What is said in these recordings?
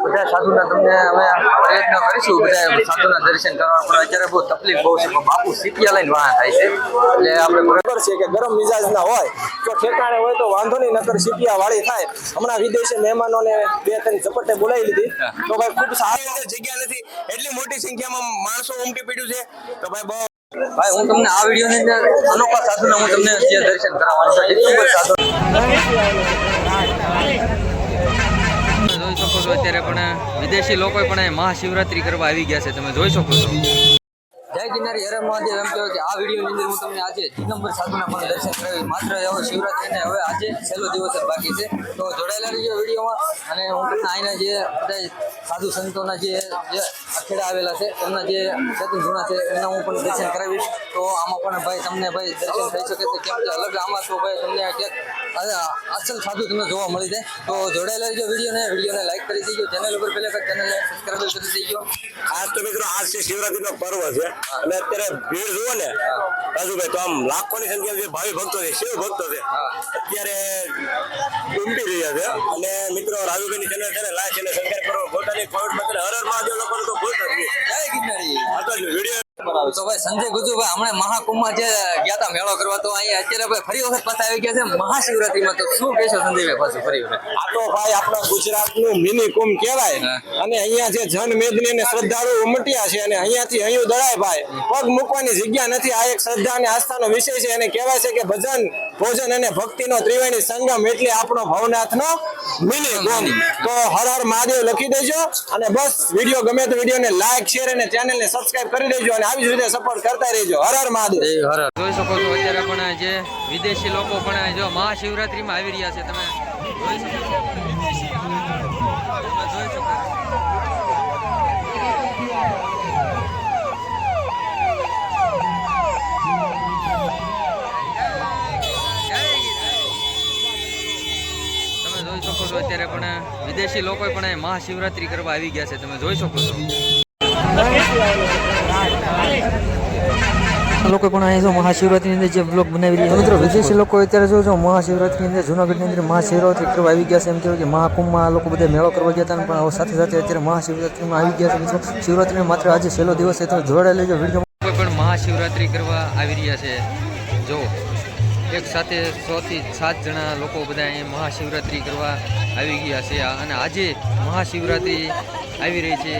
બધા સાધુના તમને અમે પ્રયત્ન કરીશું. બધા સાધુના દર્શન કરવા. પણ અત્યારે બહુ તકલીફ બહુ છે. બાપુ સીપિયા લઈને વાહ થાય છે. એટલે આપણે બરાબર છે કે ગરમ મિજાજના હોય તો ઠેકાણે હોય તો વાંધો નહીં નકર સીપિયા વાળી થાય. હમણાં વિદેશી મહેમાનોને બે ત્રણ ઝપટે બોલાવી લીધી. તો ભાઈ ખૂબ સારી જગ્યા નથી. એટલી મોટી સંખ્યામાં માણસો ઉમટી પડ્યું છે. તો ભાઈ બહુ ભાઈ હું તમને આ વિડીયોની અંદર અનોખા સાધુના હું તમને દર્શન કરાવવાનું છું. સાધુ અત્યારે પણ વિદેશી લોકો પણ મહાશિવરાત્રી કરવા આવી ગયા છે. તમે જોઈ શકો છો. જય ગિરનારી હરે મહાદેવ. એમ કહેવાય કે આ વિડીયોની અંદર હું તમને આજે દિગંબર સાધુના પણ દર્શન કરાવી માત્ર હવે શિવરાત્રીને હવે આજે છેલ્લો દિવસ જ બાકી છે. તો જોડાયેલા રહીજો વિડીયોમાં. અને હું તમને અહીંના જે બધા સાધુ સંતોના જે અખેડા આવેલા છે, એમના જે ચેતન જૂના છે, એમના હું પણ દર્શન કરાવીશ. તો આમાં પણ ભાઈ તમને ભાઈ દર્શન થઈ શકે છે. કેમ કે અલગ આમાં તો ભાઈ તમને ક્યાંક અસલ સાધુ તમને જોવા મળી જાય. તો જોડાયેલા રહીજો વિડીયોને. વિડીયોને લાઈક કરી દેજો. ચેનલ ઉપર પહેલા ચેનલને સબસ્ક્રાઈબ તો મિત્રો આજ છે શિવરાત્રી નો પર્વ છે. અને અત્યારે ભીડ જુઓ ને રાજુભાઈ તો આમ લાખોની સંખ્યામાં જે ભાવિ ભક્તો છે શિવ ભક્તો છે અત્યારે ઉમટી રહ્યા છે. અને મિત્રો રાજુભાઈની ચેનલ છે ને લાઈક અને કરો. પોતાની હર હર મહાદેવ તો વીડિયો તો ભાઈ સંજય ગુજુભાઈ હમણાં મહાકુંભમાં જે ગયા હતા મેળો કરવા તો અહીંયા અત્યારે ભાઈ ફરી વખત પાછા આવી ગયા છે. મહાશિવરાત્રીમાં તો શું કહેશો સંજયભાઈ પાછું ફરી વખત? આ તો ભાઈ આપણા ગુજરાતનું મિની કુંભ કહેવાય. અને અહીંયા જે જન મેદની અને શ્રદ્ધાળુ ઉમટ્યા છે અને અહીંયાથી અહીંયું દળાય ભાઈ. પગ મૂકવાની જગ્યા નથી. આ એક શ્રદ્ધા અને આસ્થાનો વિષય છે. અને કહેવાય છે કે ભજન ભોજન અને ભક્તિનો ત્રિવેણી સંગમ એટલે આપણો ભવનાથનો મિની કુંભ તો હર હર મહાદેવ લખી દેજો અને બસ વીડિયો ગમે તો વિડીયોને લાઈક શેર અને ચેનલને સબસ્ક્રાઇબ કરી દેજો અને આવી જ રીતે સપોર્ટ કરતા રહેજો. હર હર મહાદેવ. જોઈ શકો છો અત્યારે પણ જે વિદેશી લોકો પણ જો મહાશિવરાત્રીમાં આવી રહ્યા છે. તમે જોઈ શકો છો. વિદેશી લોકો પણ અહીં મહાશિવરાત્રી કરવા આવી ગયા છે. તમે જોઈ શકો છો. લોકો પણ અહીં જો મહાશિવરાત્રીની અંદર જે બ્લોગ બનાવી રહ્યા છે. મિત્રો વિદેશી લોકો અત્યારે જો જો મહાશિવરાત્રિની અંદર જૂનાગઢની અંદર મહાશિવરાત્રિ કરવા આવી ગયા છે. એમ કહેવાય કે મહાકુંભમાં આ લોકો બધા મેળો કરવા ગયા હતા પણ હવે સાથે સાથે અત્યારે મહાશિવરાત્રિમાં આવી ગયા છે. મિત્રો શિવરાત્રિને માત્ર આજે છેલ્લો દિવસ છે. તો જોડાઈ લેજો વીડિયો પણ મહાશિવરાત્રિ કરવા આવી રહ્યા છે. જો એક સાથે સો થી સાત જણા લોકો બધા અહીં મહાશિવરાત્રિ કરવા આવી ગયા છે. અને આજે મહાશિવરાત્રિ આવી રહી છે.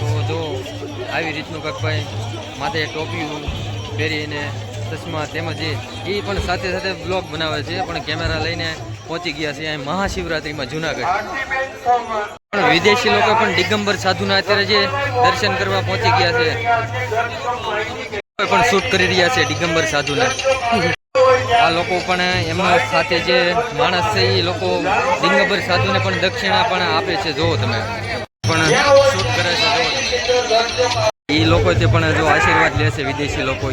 તો જો આવી રીતનું કાંઈક માથે ટોપિયું પહેરીને ચશ્મા તેમજ એ પણ સાથે સાથે બ્લોગ બનાવે છે. પણ કેમેરા લઈને પહોંચી ગયા છે અહીં મહાશિવરાત્રિમાં જુનાગઢ. પણ વિદેશી લોકો પણ દિગંબર સાધુના અત્યારે જે દર્શન કરવા પહોંચી ગયા છે. પણ શૂટ કરી રહ્યા છે દિગંબર સાધુને. આ લોકો પણ એમના સાથે જે માણસ છે, એ લોકો દિગંબર સાધુને પણ દક્ષિણા પણ આપે છે. જુઓ તમે. પણ શૂટ કરે છે એ લોકો તે પણ જો આશીર્વાદ લે છે વિદેશી લોકો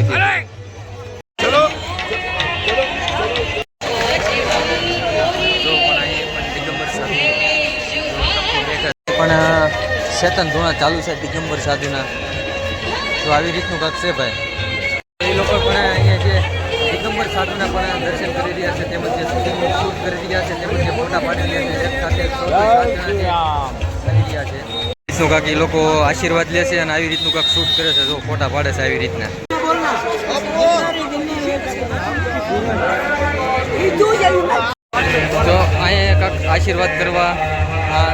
પણ ચેતન ધોણા ચાલુ છે દિગંબર સાધુના. તો આવી રીતનું કાંક છે ભાઈ? એ લોકો પણ અહીંયા જે દિગંબર સાધુના પણ દર્શન કરી રહ્યા છે તેમજ જે શૂટિંગ શૂટ કરી રહ્યા છે તેમજ જે ફોટા પાડી રહ્યા છે એક સાથે એક સાથે સાત જણા જે કરી રહ્યા છે. શું કાંક એ લોકો આશીર્વાદ લે છે અને આવી રીતનું કાંક શૂટ કરે છે જો ફોટા પાડે છે આવી રીતના. તો અહીંયા કાંક આશીર્વાદ કરવા આ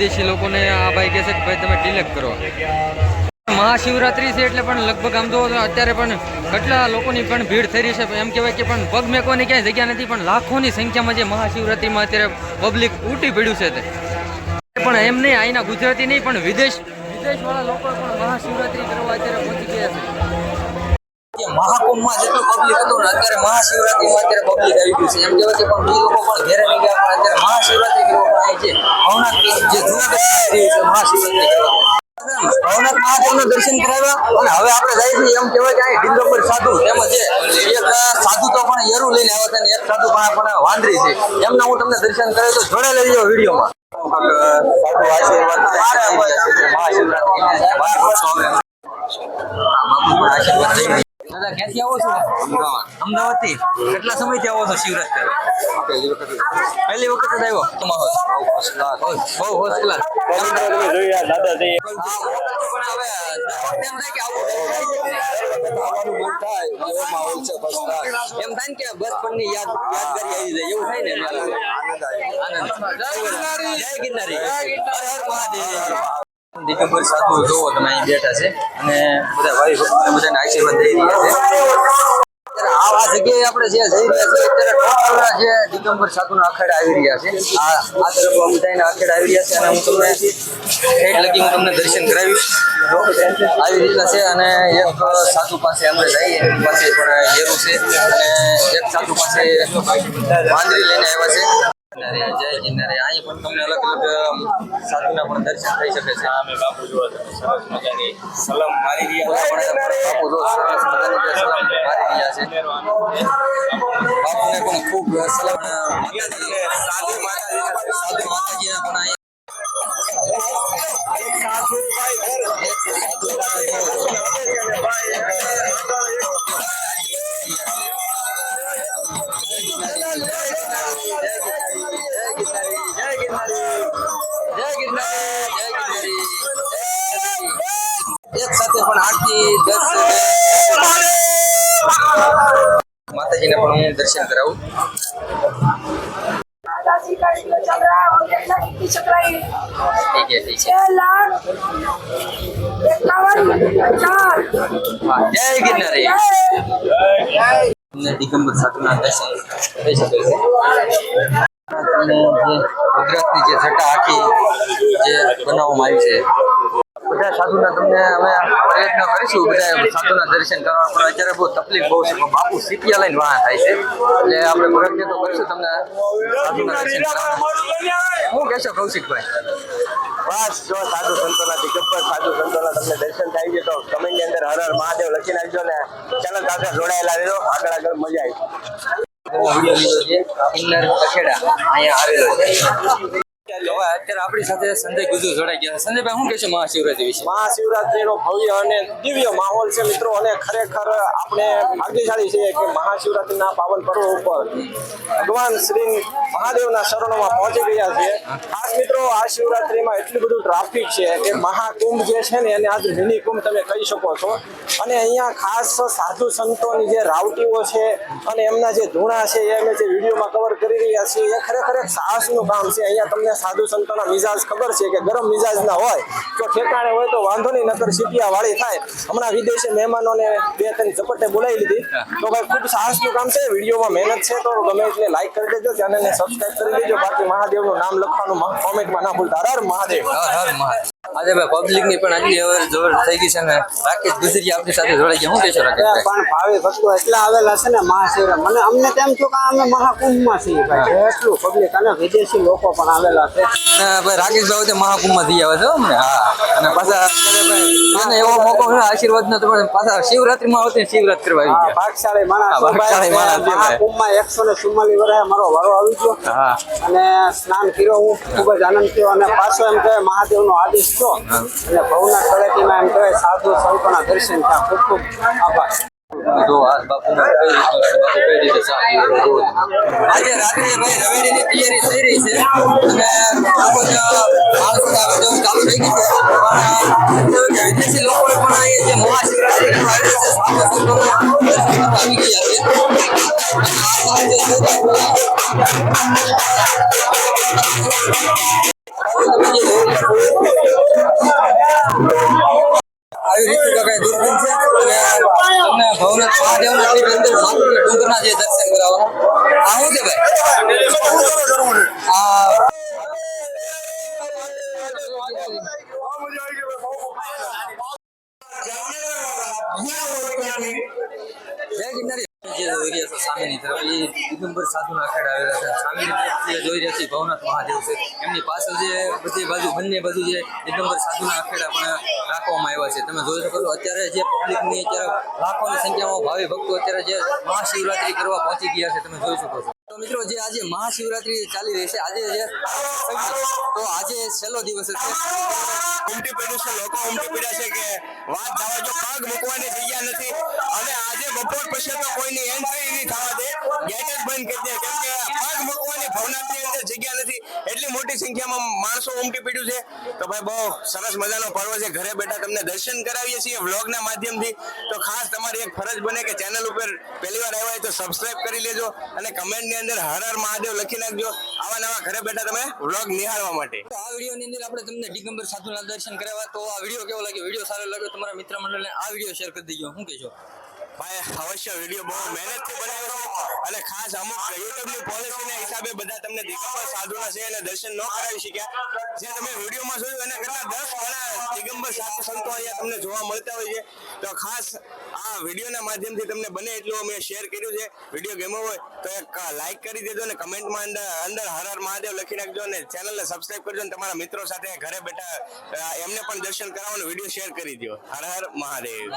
વિદેશી લોકોને આ ભાઈ કહે કે ભાઈ તમે ડિલેક કરો. મહાશિવરાત્રી છે એટલે પણ લગભગ આમ જો અત્યારે પણ કેટલા લોકોની પણ ભીડ થઈ રહી છે. એમ કહેવાય કે પણ પગ મેકવાની ક્યાંય જગ્યા નથી, પણ લાખોની સંખ્યામાં જે મહાશિવરાત્રીમાં અત્યારે પબ્લિક ઉટી પડ્યું છે તે. પણ એમ નહીં અહીંના ગુજરાતી નહીં, પણ વિદેશ વિદેશવાળા લોકો પણ મહાશિવરાત્રી કરવા અત્યારે પહોંચી ગયા છે. મહાકુંભમાં જેટલું પબ્લિક હતું ને અત્યારે મહાશિવરાત્રીમાં અત્યારે પબ્લિક આવી ગયું છે. એમ કહેવાય કે પણ બી લોકો પણ ઘેરે નહીં ગયા પણ અત્યારે મહાશિવરાત્રી કરવા પણ આવી છે? ભવનાથ જે જુનાગઢ છે મહાશિવરાત્રી કરવા. ભવનાથ મહાદેવનું દર્શન કરાવ્યા અને હવે આપણે જાય છીએ એમ કહેવાય કે અહીં ડિંગોબર સાધુ. તેમજ છે. એક સાધુ તો પણ યરું લઈને આવ્યા છે અને એક સાધુ પણ વાંદરી છે. એમને હું તમને દર્શન કરાવ્યું તો જોડે લઈ જાઓ વિડીયોમાં. સાધુ આશીર્વાદ મહાશિવરાત્રી. બાપુ પણ આશીર્વાદ લઈ દાદા, ક્યાંથી આવો છો? અમદાવાદથી કેટલા સમયથી આવો છો શિવરાત્રી? પહેલી વખત આવ્યો? તમારો બહુ ફર્સ્ટ ક્લાસ એમ થાય કે બચપનની યાદ એવું થાય ને જય ગિરનારી. દિગંબર સાધુ જોવો, તમે અહીં બેઠા છે. અને બધા ભાઈ બધાને આશીર્વાદ દઈ રહ્યા છે. અત્યારે આ આ જગ્યાએ આપણે જે જઈ સાધુના અખાડા આવી રહ્યા છે. આ આ તરફ આ બધાના અખાડા આવી રહ્યા છે અને હું તમને હેડ લગી હું તમને દર્શન કરાવીશ. આવી રીતના છે અને એક સાધુ પાસે અમે જઈએ પાસે પણ હેરું છે. અને એક સાધુ પાસે વાંદરી લઈને આવ્યા છે. જય ગિરનારે. અહીં પણ તમને અલગ અલગ સાધુના પણ દર્શન થઈ શકે છે. અમે બાપુ જો સરસ મજાની સલામ મારી બધા પણ બાપુ જો સરસ મજાની સલામ મારી રહ્યા છે. બાપુને પણ ખૂબ સલામ સાધુ માતાજીના પણ છે छह लाख इक्यावन हजार હા, જય ગિરનારી जय તમને દિગંબર સાધુના દર્શન થઈ શકે છે તમને જે ગુજરાતની જે જટા આખી જે બનાવવામાં આવી છે બધા સાધુના તમને અમે પ્રયત્ન કરીશું. બધા સાધુના દર્શન કરવા. પણ અત્યારે બહુ તકલીફ બહુ છે. બાપુ સીપિયા લઈને વાહ થાય છે. એટલે આપણે પ્રયત્ન તો કરીશું તમને સાધુના દર્શન હું કહેશો કૌશિકભાઈ? બસ જો સાધુ સંતોના દિગંબર સાધુ સંતોના તમને દર્શન થાય છે તો કમેન્ટની અંદર હર હર મહાદેવ લખી નાખજો ને ચેનલ સાથે જોડાયેલા રહેજો. આગળ આગળ મજા આવી. કિન્નર કખેડા અહીંયા આવેલો છે. હવે અત્યારે આપણી સાથે સંજય ગુજુ જોડાઈ ગયા સંજયભાઈ, શું કહેશો મહાશિવરાત્રી વિશે? મહાશિવરાત્રીનો ભવ્ય અને દિવ્ય માહોલ છે મિત્રો અને ખરેખર આપણે ભાગ્યશાળી છીએ કે મહાશિવરાત્રીના પાવન પર્વ ઉપર ભગવાન શ્રી મહાદેવના શરણોમાં પહોંચી ગયા છે ખાસ મિત્રો, આ શિવરાત્રીમાં એટલું બધું ટ્રાફિક છે કે મહાકુંભ જે છે ને એને આજ મિની કુંભ તમે કહી શકો છો. અને અહીંયા ખાસ સાધુ સંતોની જે રાવટીઓ છે અને એમના જે ધૂણા છે એ અમે જે વિડીયોમાં કવર કરી રહ્યા છીએ, એ ખરેખર એક સાહસનું કામ છે. અહીંયા તમને સાધુ સંતોના મિજાજ ખબર છે કે ગરમ મિજાજના હોય તો ઠેકાણે હોય તો વાંધો નહીં, નકર સીપિયા વાળી થાય. હમણાં વિદેશી મહેમાનોને બે, ત્રણ ઝપટે બોલાવી લીધી. તો ભાઈ ખૂબ સાહસનું કામ છે, વિડીયોમાં મહેનત છે તો ગમે એટલે લાઈક કરી દેજો ચેનલને સબસ્ક્રાઇબ કરી દેજો. બાકી મહાદેવનું નામ લખવાનું કોમેન્ટમાં ના ભૂલતા. હર મહાદેવ. હર મહાદેવ. આજે ભાઈ પબ્લિકની પણ આટલી અવર જવર થઈ ગઈ છે ને રાકેશ ગુજરી આપણી સાથે જોડાઈ ગયા. હું કહેશો રાકેશભાઈ પણ ભાવિ ભક્તો એટલા આવેલા છે ને મહાશિવરા મને અમને તેમ થયું કે અમે મહાકુંભમાં છીએ ભાઈ. એટલું પબ્લિક અને વિદેશી લોકો પણ આવેલા છે. ભાઈ રાકેશભાઈ મહાકુંભ મહાકુંભમાં થઈ આવે છે અમને. હા. અને પાછા મને એવો મોકો મળે આશીર્વાદ નો તો પાછા શિવરાત્રીમાં આવતી શિવરાત્રી કરવા આવી ગયા. ભાગશાળી માણસ ભાગશાળી માણસ મહાકુંભમાં એકસો ને ચુમ્માલીસ વર્ષે મારો વારો આવી ગયો. અને સ્નાન કર્યો હું. ખૂબ જ આનંદ થયો. અને પાછો એમ કહેવાય મહાદેવનો આદેશ થયો અને ભવના તળેટીમાં એમ કહેવાય સાધુ સંતોના દર્શન થયા ખૂબ ખૂબ આભાર છે છે. આજે રાત્રે ભાઈ રવેડીની તૈયારી થઈ રહી છે અને ચાલુ થઈ છે વિદેશી પણ અહીંયા જે મહાશિવરાત્રી આવે છે ગયા છે આવી રીતે કઈ દુર્ગમ છે અને ભવનાથ મહાદેવના માત્ર ડુંગરના જે દર્શન કરાવવાના. આવું છે ભાઈ આ જય ગિરનારી. જે જોઈ રહ્યા છો સામેની તરફ એ નંબર સાધુના આખેડ આવેલા છે. સામેની તરફ જોઈ રહ્યા છે ભવનાથ મહાદેવ છે. એમની પાછળ જે બધી બાજુ, બંને બાજુ જે દિગંબર સાધુના આખેડા પણ રાખવામાં આવ્યા છે. તમે જોઈ શકો છો, અત્યારે જે પબ્લિકની અત્યારે લાખોની સંખ્યામાં ભાવિ ભક્તો અત્યારે જે મહાશિવરાત્રી કરવા પહોંચી ગયા છે, તમે જોઈ શકો છો. તો મિત્રો, જે આજે મહાશિવરાત્રી ચાલી રહી છે, આજે જે તો આજે છેલ્લો દિવસ છે. ઉમટી પડ્યું છે, લોકો ઉમટી પડ્યા છે કે વાત જવા જો પગ મૂકવાની ઉમટી પડ્યું છે? તો ભાઈ બહુ સરસ મજાનો પર્વ છે. ઘરે બેઠા તમને દર્શન કરાવીએ છીએ વ્લોગના માધ્યમથી. તો ખાસ તમારી એક ફરજ બને કે ચેનલ ઉપર પહેલી વાર આવ્યા હોય તો સબસ્ક્રાઇબ કરી લેજો અને કમેન્ટની અંદર હર હર મહાદેવ લખી નાખજો. આવા નવા ઘરે બેઠા તમે વ્લોગ નિહાળવા માટે. તો આ વિડીયોની અંદર આપણે તમને દિગંબર સાધુના દર્શન કરાવ્યા તો આ વીડિયો કેવો લાગ્યો? વીડિયો સારો લાગ્યો? તમારા મિત્ર મંડળને આ વીડિયો શેર કરી દેજો. શું કહેશો? અવશ્ય વીડિયો બહુ મહેનતથી બનાવ્યો અને ખાસ અમુક યુટ્યુબની પોલિસીના હિસાબે બધા તમને દિગંબર સાધુના છે અને દર્શન ન કરાવી શક્યા. જે તમે વિડીયોમાં જોયું, એના કરતા દસ ગણા દિગંબર સાધુ સંતો અહીંયા તમને જોવા મળતા હોય છે. તો ખાસ આ વિડીયોના માધ્યમથી તમને બને એટલું અમે શેર કર્યું છે. વીડિયો ગમ્યો હોય, તો એક લાઈક કરી દેજો અને કમેન્ટમાં અંદર અંદર હર હર મહાદેવ લખી નાખજો અને ચેનલને સબસ્ક્રાઈબ કરજો અને તમારા મિત્રો સાથે ઘરે બેઠા એમને પણ દર્શન કરાવવાનો વીડિયો શેર કરી દો હર હર મહાદેવ.